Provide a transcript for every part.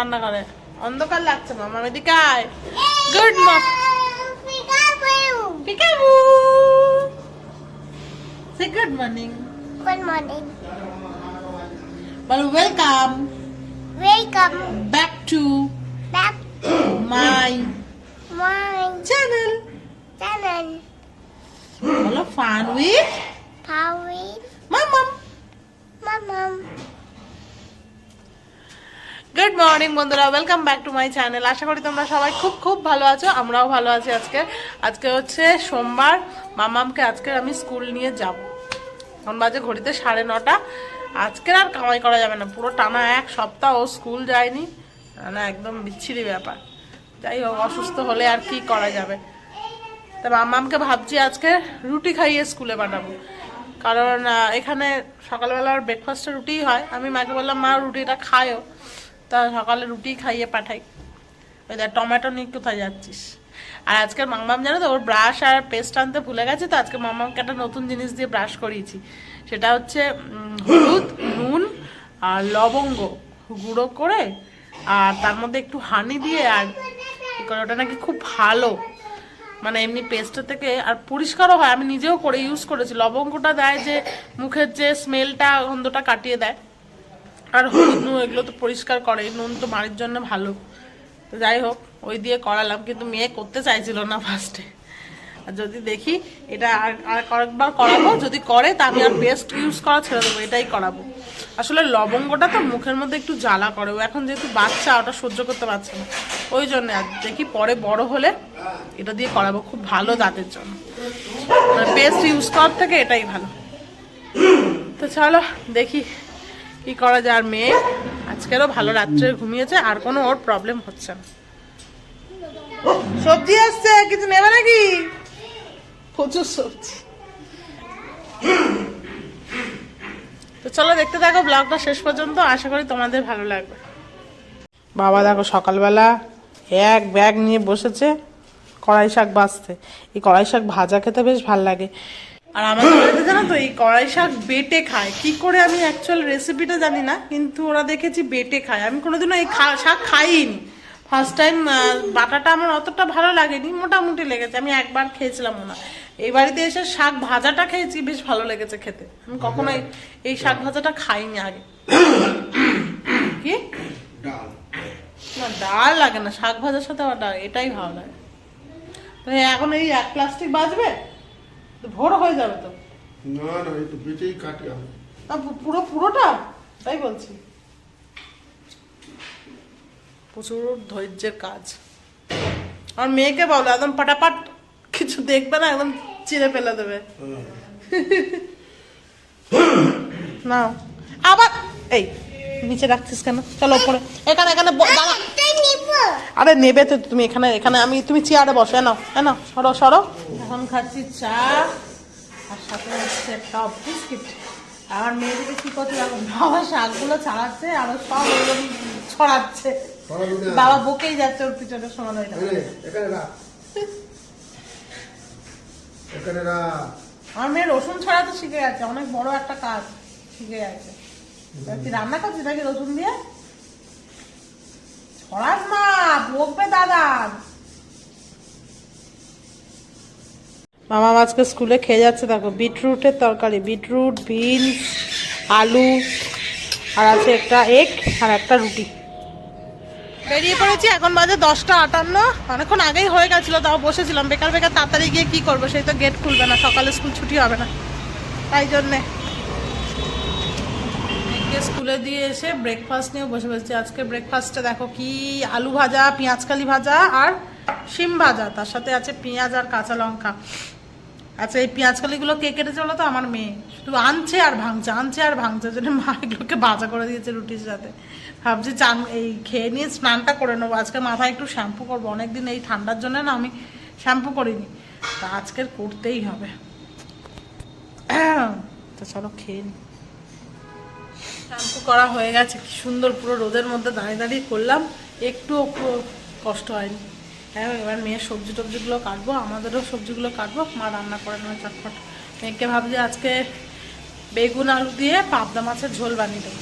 রান্না করে অন্ধকার লাগছে মামা এদিকে আয়। Good say good morning Good morning. বলো welcome Welcome. Back to back my my channel channel. বলো ফান উইথ Power মামাম Mama. গুড মর্নিং বন্ধুরা। Welcome back to my channel আশা করি তোমরা সবাই খুব খুব ভালো আছো। আমরাও ভালো আছি আজকে। আজকে হচ্ছে সোমবার। মামামকে আজকে আমি স্কুল নিয়ে যাব। এখন বাজে ঘড়িতে সাড়ে নটা। আজকের আর কামাই করা যাবে না। পুরো টানা এক সপ্তাহ ও স্কুল যায়নি। না একদম বিচ্ছিরি ব্যাপার। যাই হোক, অসুস্থ হলে আর কি করা যাবে? তা মামামকে ভাবছি আজকে রুটি খাইয়ে স্কুলে বানাবো কারণ এখানে সকালবেলার ব্রেকফাস্টে রুটিই হয়। আমি মাকে বললাম, মা, রুটিটা খায়ও। তা সকালে রুটি খাইয়ে পাঠাই। ওই দেখ, টমেটো নিয়ে কোথায় যাচ্ছিস? আর আজকের মামাম জানো তো, ওর ব্রাশ আর পেস্ট আনতে ভুলে গেছে তো, আজকে মামামকে একটা নতুন জিনিস দিয়ে ব্রাশ করিয়েছি। সেটা হচ্ছে হলুদ, নুন আর লবঙ্গ গুঁড়ো করে আর তার মধ্যে একটু হানি দিয়ে আর করে, ওটা নাকি খুব ভালো। মানে এমনি পেস্টের থেকে আর পরিষ্কারও হয়। আমি নিজেও করে ইউজ করেছি। লবঙ্গটা দেয় যে, মুখের যে স্মেলটা গন্ধটা কাটিয়ে দেয়। আর হলুদ নুন এগুলো তো পরিষ্কার করে, নুন তো বাড়ির জন্য ভালো। তো যাই হোক, ওই দিয়ে করালাম, কিন্তু মেয়ে করতে চাইছিল না ফার্স্টে আর যদি দেখি, এটা আর আর কয়েকবার করাবো, যদি করে, তা আমি আর পেস্ট ইউজ করা ছেড়ে দেবো, এটাই করাবো। আসলে লবঙ্গটা তো মুখের মধ্যে একটু জ্বালা করে এখন যেহেতু বাচ্চা, ওটা সহ্য করতে পারছে না। ওই জন্য আর দেখি পরে বড় হলে এটা দিয়ে করাবো, খুব ভালো দাঁতের জন্য। পেস্ট ইউজ করার থেকে এটাই ভালো। তো চলো, দেখি কি করা যায়? আর মেয়ে আজকেরও ভালো রাত্রে ঘুমিয়েছে, আর কোনো ওর প্রবলেম হচ্ছে না। সবজি আসছে, কিছু নেবে নাকি? প্রচুর সবজি। তো চলো দেখতে থাকো ব্লগটা শেষ পর্যন্ত। আশা করি তোমাদের ভালো লাগবে। বাবা, দেখো সকালবেলা এক ব্যাগ নিয়ে বসেছে, কড়াই শাক বাছতে এই কড়াই শাক ভাজা খেতে বেশ ভালো লাগে। আর আমাদের বাড়িতে জানো তো এই কড়াই শাক বেটে খায়। কি করে আমি অ্যাকচুয়াল রেসিপিটা জানি না কিন্তু ওরা দেখেছি বেটে খায়। আমি কোনোদিনও এই শাক খাইনি। ফার্স্ট টাইম বাটাটা আমার অতটা ভালো লাগেনি মোটামুটি লেগেছে। আমি একবার খেয়েছিলাম না এই বাড়িতে এসে শাক ভাজাটা খেয়েছি বেশ ভালো লেগেছে খেতে। আমি কখনো এই- শাক ভাজাটা খাইনি আগে। কি? ডাল না ডাল লাগে না। শাক ভাজার সাথে আবার ডাল এটাই ভালো লাগে। এখন এই এক প্লাস্টিক বাজবে? তো ভোর হয়ে যাবে তো। না না তো বেঁচেই কাটি আমি। পুরো পুরোটা? তাই বলছি। প্রচুর ধৈর্যের কাজ। আর মেয়েকে বলো একদম পাটাপাট কিছু দেখবে না একদম চিড়ে ফেলে দেবে। না। আবার এই নিচে রাখছিস কেন? চলো উপরে। এখানে এখানে দাঁড়া। আরে নেবে তো তুমি এখানে এখানে আমি, তুমি চেয়ারে বসো এনাও এনাও সরো সরো। এখন খাচ্ছি চা আর সাথে হচ্ছে টপ বিস্কিট আমার মেয়েদিকে কি করছে বাবা শাকগুলো ছাড়াচ্ছে সব ওরকম ছড়াচ্ছে। বাবা বকেই যাচ্ছে ওর পিছনে, সমান হয়ে আমার মেয়ে রসুন ছড়াতে শিখে গেছে, অনেক বড় একটা কাজ শিখে গেছে। রান্না করছিস নাকি রসুন দিয়ে? ছড়াস না বকবে দাদা। মামা আজকে স্কুলে খেয়ে যাচ্ছে, দেখো, বিটরুটের তরকারি, বিটরুট, বিনস, আলু, আর আছে একটা এগ আর একটা রুটি। বেরিয়ে পড়েছি, এখন বাজে দশটা আটান্ন। অনেকক্ষণ আগেই হয়ে গেছিল, তাও বসেছিলাম। বেকার বেকার তাড়াতাড়ি গিয়ে কি করব? সেই তো গেট খুলবে না, সকালে স্কুল ছুটি হবে না। তাই জন্যে। মেয়েকে স্কুলে দিয়ে এসে ব্রেকফাস্ট নিয়ে বসে বসেছি। আজকে ব্রেকফাস্টে দেখো কি আলু ভাজা পেঁয়াজকালি ভাজা আর শিম ভাজা। তার সাথে আছে পেঁয়াজ আর কাঁচা লঙ্কা। আচ্ছা এই পেঁয়াজকালিগুলো কে কেটেছে বলো তো? আমার মেয়ে। শুধু আনছে আর ভাঙছে, আনছে আর ভাঙছে। জন্য মা এগুলোকে ভাজা করে দিয়েছে রুটির সাথে। ভাবছি চান, এই খেয়ে নিয়ে স্নানটা করে নেব। আজকে মাথায় একটু শ্যাম্পু করব। অনেকদিন এই ঠান্ডার জন্য না আমি শ্যাম্পু করিনি। তা আজকের করতেই হবে। তো চলো খেয়ে নি। শ্যাম্পু করা হয়ে গেছে, কি সুন্দর পুরো রোদের মধ্যে দাঁড়িয়ে দাঁড়িয়ে করলাম। একটুও কষ্ট হয়নি। হ্যাঁ এবার মেয়ের সবজি টবজিগুলো কাটবো, আমাদেরও সবজিগুলো কাটবো, মা রান্না করে নেবে চটপট। মেয়েকে ভাবছি আজকে বেগুন আলু দিয়ে পাবদা মাছের ঝোল বানিয়ে দেবো।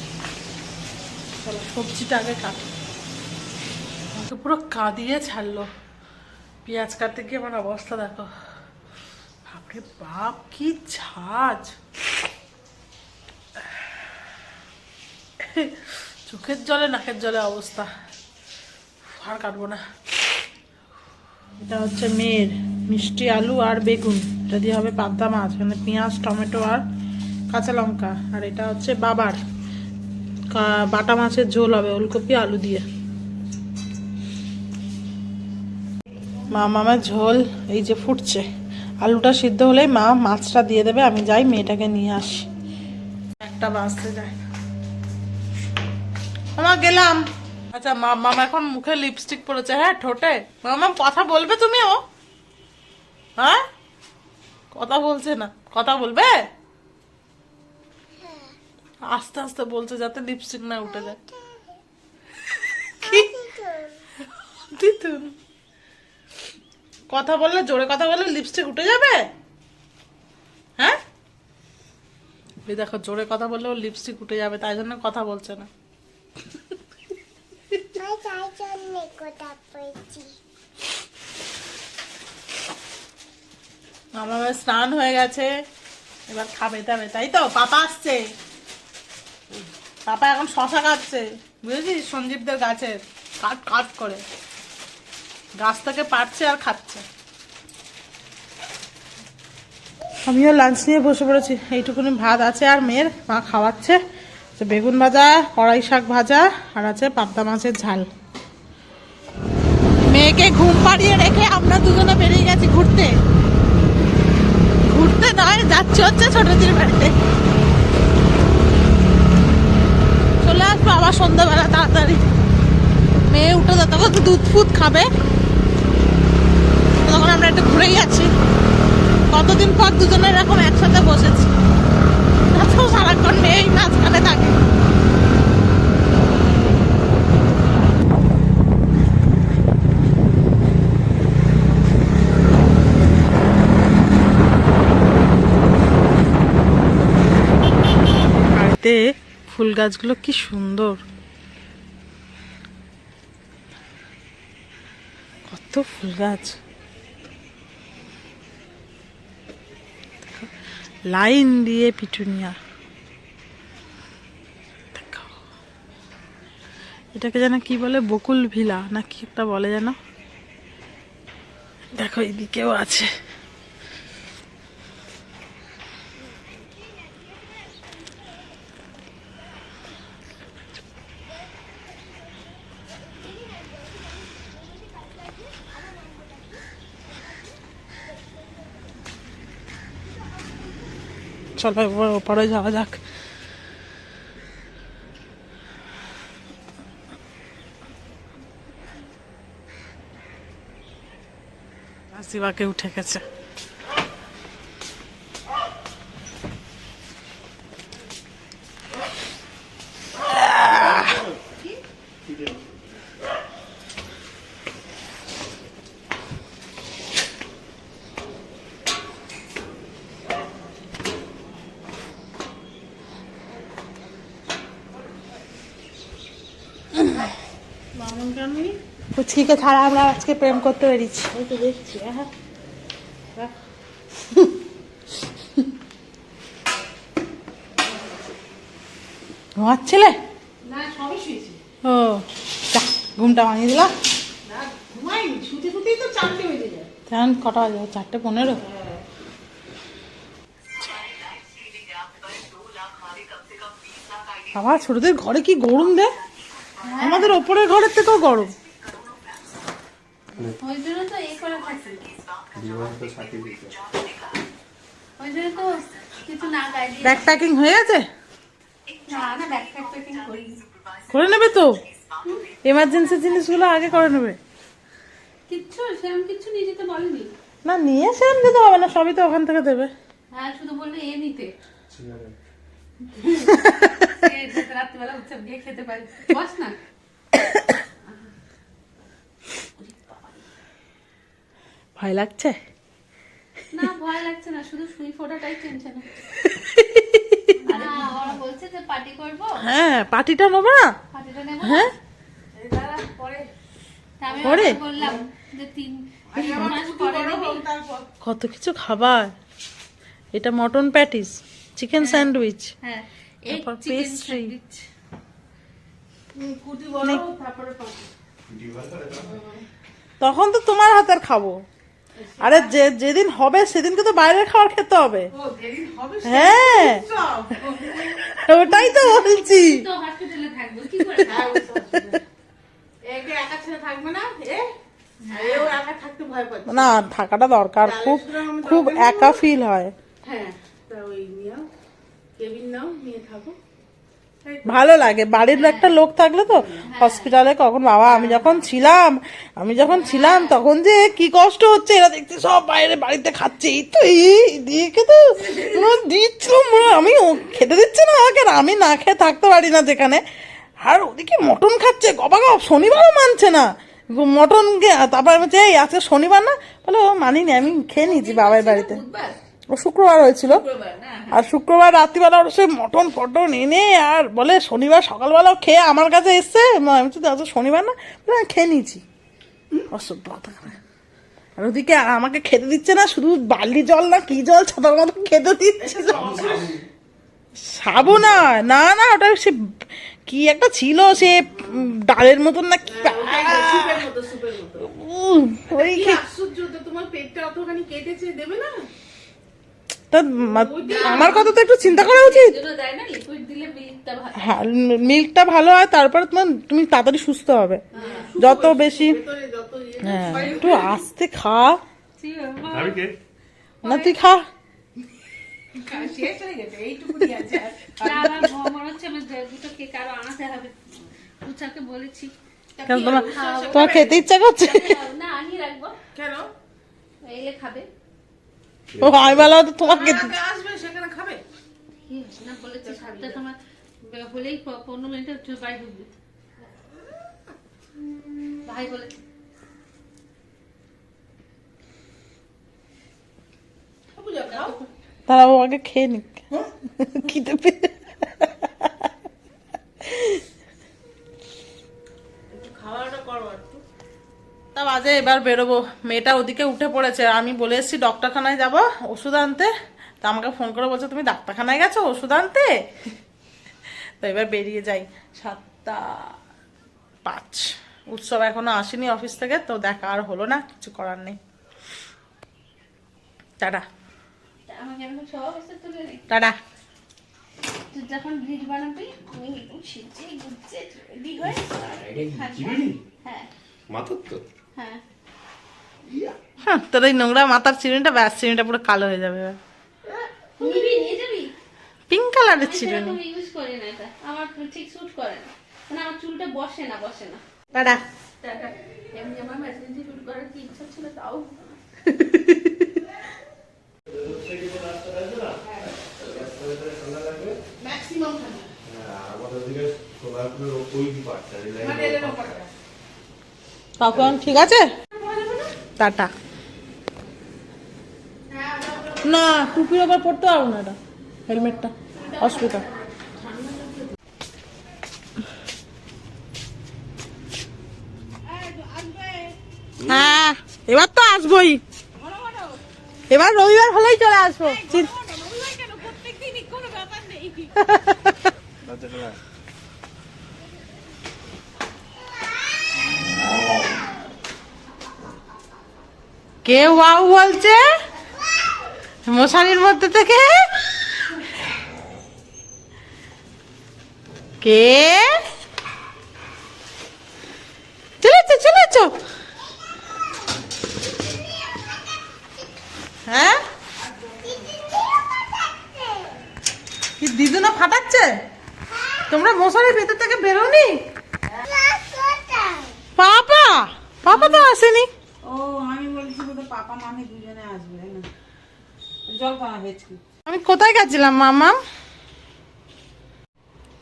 চলো, সবজিটা আগে কাটো। তো পুরো কাঁদিয়ে ছাড়লো। পেঁয়াজ কাটতে গিয়ে আমার অবস্থা দেখো। বাপরে বাপ, কি ঝাঁজ। চোখের জলে, নাকের জলে অবস্থা। আর কাটবো না। এটা হচ্ছে মেয়ের মিষ্টি আলু আর বেগুন। এটা দিয়ে হবে পাবদা মাছ মানে পেঁয়াজ, টমেটো আর কাঁচা লঙ্কা। আর এটা হচ্ছে বাবার। বাটা মাছের ঝোল হবে ওলকপি আলু দিয়ে। মা, মামার ঝোল এই যে ফুটছে। আলুটা সিদ্ধ হলেই মা মাছটা দিয়ে দেবে, আমি যাই মেয়েটাকে নিয়ে আসি। একটা বাঁচতে যায়। মামা গেলাম। আচ্ছা মামা এখন মুখে লিপস্টিক পরেছে। হ্যাঁ ঠোঁটে। মামা কথা বলবে তুমিও হ্যাঁ? কথা বলছে না। কথা বলবে? আস্তে আস্তে বলছে যাতে লিপস্টিক না উঠে যায়। কথা বললে জোরে কথা বললে লিপস্টিক উঠে যাবে? হ্যাঁ? দেখো জোরে কথা বললে ওর লিপস্টিক উঠে যাবে তাই জন্য কথা বলছে না। স্নান হয়ে গেছে। এবার খাবে দাবে, তাই তো? পাপা আসছে। পাপা এখন শশা কাটছে। বুঝেছিস? সঞ্জীবদের গাছের। কাট কাট করে। গাছ থেকে পাড়ছে আর খাচ্ছে। আমিও লাঞ্চ নিয়ে বসে পড়েছি। এইটুকুনি ভাত আছে আর মেয়ের, মা খাওয়াচ্ছে। তো বেগুন ভাজা, কড়াই শাক ভাজা, আর আছে পাবদা মাছের ঝাল। মেয়েকে ঘুম পাড়িয়ে রেখে আমরা দুজনে বেরিয়ে গেছি ঘুরতে। ঘুরতে নয়, যাচ্ছে হচ্ছে ছোটদের বাড়িতে। চলে আসব আবার সন্ধ্যাবেলা তাড়াতাড়ি। মেয়ে উঠে যাতে তখন তো দুধ ফুদ খাবে। তখন আমরা একটু ঘুরেই আছি কতদিন পর দুজনের এরকম একসাথে বসেছি। তাতেও সারাক্ষণ মেয়েই মাঝখানে থাকে। ফুল গাছগুলো কি সুন্দর। কত ফুল গাছ। লাইন দিয়ে পিটুনিয়া। এটাকে যেন কি বলে, বকুল ভিলা, না কি একটা বলে যেন। দেখো এদিকেও আছে। চলো এবার ওপারে যাওয়া যাক। শিবাকে উঠে গেছে। পুচকিকে ছাড়া আমরা আজকে প্রেম করতে পেরেছি দেখছি হ্যাঁ ঘুমাচ্ছিলে ও যা ঘুমটা ভাঙিয়ে বেজে যায়। তখন কটা বাজে? চারটে পনেরো। বাবা ছোটদের ঘরে কি গরম দে? আমাদের ওপরের ঘরের থেকেও গরম। ওই জন্য তো এই করে থাকি ওই জন্য তো কিছু না গাই ব্যাগ প্যাকিং হয়ে গেছে না না ব্যাগ প্যাকিং করি করে নেবে তো? এমার্জেন্সি জিনিসগুলো আগে করে নেবে। কিচ্ছু সেরকম কিচ্ছু নিয়ে যেতে বলেনি। না নিয়ে সেরকম দিতে হবে না সবই তো ওখান থেকে দেবে। হ্যাঁ শুধু বললে এ নিতে। রাত্রিবেলা উৎসব গিয়ে খেতে পারি। বস না। ভয় লাগছে? না ভয় লাগছে না শুধু সুই ফোটাটাই টেনশন আরে ওরা বলছে যে পার্টি করব। হ্যাঁ পার্টিটা নেব না? হ্যাঁ? এই পরে। কত কিছু খাবার? এটা মটন প্যাটিস চিকেন স্যান্ডউইচ হ্যাঁ এই তারপর চিকেন pastry। স্যান্ডউইচ তখন তো তোমার হাতের খাব। আরে যে যেদিন হবে সেদিনকে তো বাইরের খাবার খেতে হবে। হ্যাঁ। ওটাই তো বলছি। তো হসপিটালে থাকব কি করে থাকব? একে একা ছেড়ে থাকবে না এ? এও একা থাকতে ভয় পাচ্ছে। না থাকাটা দরকার। খুব খুব একা ফিল হয়। হ্যাঁ। তা ওই নিও কেবিন নাও নিয়ে থাকো। ভালো লাগে। বাড়ির একটা লোক থাকলে তো হসপিটালে কখন বাবা আমি যখন ছিলাম আমি যখন ছিলাম তখন যে কি কষ্ট হচ্ছে এরা দেখতে সব বাইরে বাড়িতে খাচ্ছে। এই তো এই দিকে তো দিচ্ছিল আমি খেতে দিচ্ছে না আমাকে আর আমি না খেয়ে থাকতে পারি না যেখানে। আর ওদিকে মটন খাচ্ছে গবা গপ শনিবারও মানছে না। মটন তারপর আমি এই আজকে শনিবার না? বলে ও মানিনি আমি খেয়ে নিয়েছি বাবার বাড়িতে। শুক্রবার হয়েছিল। না আর শুক্রবার রাত্রিবেলা ওর সে মটন ফটন এনে আর বলে শনিবার সকালবেলাও খেয়ে আমার কাছে এসছে। আমি তো আজ শনিবার না? আমি খেয়ে নিয়েছি। অসভ্য কথা। আর ওদিকে আমাকে খেতে দিচ্ছে না শুধু বালি জল না কি জল ছাতার মতো খেতে দিচ্ছে। সাবু না না না ওটা সে কি একটা ছিল সে ডালের মতন না কি সুপের ওই তোমার পেটটা অতখানি কেটেছে দেবে না? তা আমার কথা তো একটু চিন্তা করা উচিত। যেগুলো দেয় না লিকুইড দিলে মিল্কটা ভালো। হ্যাঁ মিল্কটা ভালো হয় তারপরে তোমার তুমি তাড়াতাড়ি সুস্থ হবে। যত বেশি ইয়ে হ্যাঁ একটু আস্তে খা। না তুই খা। হয়ে তোমার তোমার খেতে ইচ্ছা করছে? না আনিয়ে রাখব। কেন? খাবে। ও আমি ভালো হতো তোমার আসবে সেখানে খাবে। না বলেছি তোমার হলেই পনেরো মিনিটে তুই বাড়ি ঢুকবি। ভাই বলেছে তারা ও আগে খেয়ে নিক। খিদে পেয়ে বাজে এবার বেরোবো। মেয়েটা ওদিকে উঠে পড়েছে। আমি বলে এসেছি ডক্টরখানায় যাব ওষুধ আনতে? তা আমাকে ফোন করে বলছে তুমি ডাক্তারখানায় গেছো ওষুধ আনতে? তো এবার বেরিয়ে যাই। সাতটা পাঁচ। উৎসব এখনও আসেনি অফিস থেকে তো দেখা আর হলো না কিছু করার নেই। টাটা। টাটা। তুই যখন ভিড় বানাবি আমি একদম গুজে রেডি হয়ে হ্যাঁ। মাথার তো? হ্যাঁ। হ্যাঁ তোর এই নোংরা মাথার চিরুনিটা ব্যাস চিরুনিটা পুরো কালো হয়ে যাবে এবার নিবি নিয়ে যাবি? পিঙ্ক কালারের চিরুনি। ইউজ করি না এটা। আমার ঠিক স্যুট করে না। মানে আমার চুলটা বসে না বসে না। টাটা টাটা এমনি আমার ম্যাচিং শুট করার কি ইচ্ছা ছিল তাও ম্যাক্সিমাম আমাদের দিকে সোলারপুরের ওই পার্টটা মানে কাকু ঠিক আছে টাটা না টুপির ওপর পড়তে পারব না এটা হেলমেটটা অসুবিধা হ্যাঁ এবার তো আসবোই এবার রবিবার হলেই চলে আসব চিন- কে ওয়াও বলছে? মশারির মধ্যে থেকে? কে? চলেছো চলেছ। হ্যাঁ? কি দিদুনা ফাটাচ্ছে? তোমরা মশারির ভেতর থেকে বেরোনি? পাপা পাপা তো আসেনি। ও পাপা মামি দুজনে আসবে জল পাওয়া হয়েছে আমি কোথায় গেছিলাম মামা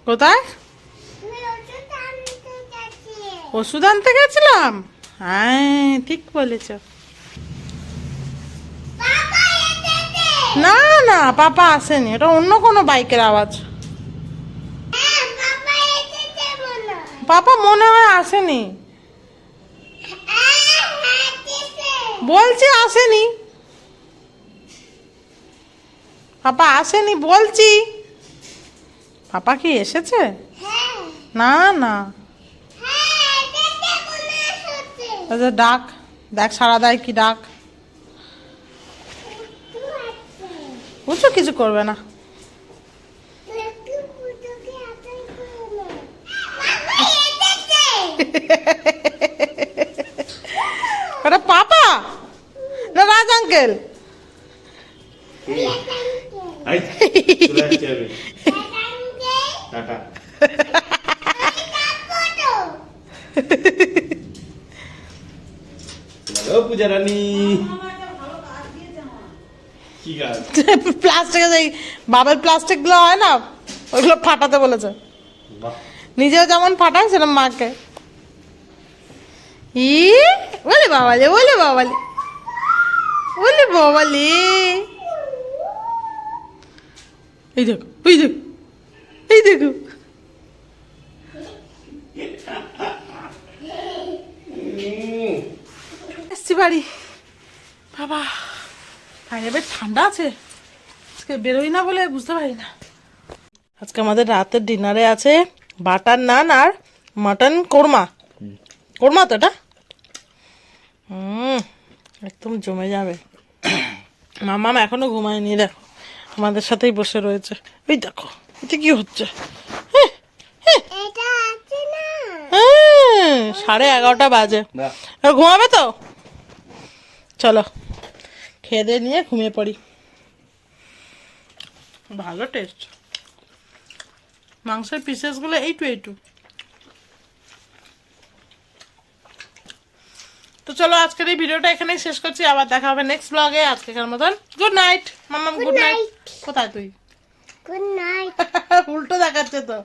কোথায়? আমি ওষুধ আনতে যাচ্ছি ওষুধ আনতে গেছিলাম? হ্যাঁ ঠিক বলেছ। না না পাপা আসেনি এটা অন্য কোনো বাইকের আওয়াজ। হ্যাঁ মনে হয়। পাপা মনে হয় আসেনি। বলছি আসেনি। পাপা আসেনি বলছি। পাপা কি এসেছে? হ্যাঁ। না না। হ্যাঁ আচ্ছা ডাক। দেখ সারা দেয় কি ডাক। বুঝছ কিছু করবে না। ওটা পাপা আঙ্কেল পূজা রানী প্লাস্টিকের এই বাবের প্লাস্টিকগুলো হয় না ওইগুলো ফাটাতে বলেছে। নিজেও যেমন ফাটায় সেরকম মাকে। ই বলে বাবালে বলে বাবালে। বলে বাবালে এই দেখো ওই দেখো, এই দেখো। এসছি বাড়ি। বাবা, বাইরে বেশ ঠান্ডা আছে। আজকে বেরোই না বলে বুঝতে পারি না। আজকে আমাদের রাতের ডিনারে আছে বাটার নান আর মাটন কোরমা। কোরমা তো এটা? হুম, একদম জমে যাবে। মামাম এখনও ঘুমায়নি দেখো। আমাদের সাথেই বসে রয়েছে। ওই দেখো এটা কি হচ্ছে? হ্যাঁ, এটা হ্যাঁ, সাড়ে এগারোটা বাজে। ঘুমাবে তো? চলো খেয়ে দিয়ে নিয়ে ঘুমিয়ে পড়ি। ভালো টেস্ট মাংসের পিসেসগুলো এইটু এইটু। তো চলো আজকের এই ভিডিওটা এখানেই শেষ করছি আবার দেখা হবে নেক্সট ব্লগে আজকের মতন গুড নাইট মাম্মাম গুড নাইট কোথায় তুই? গুড নাইট উল্টো দেখাচ্ছে তো।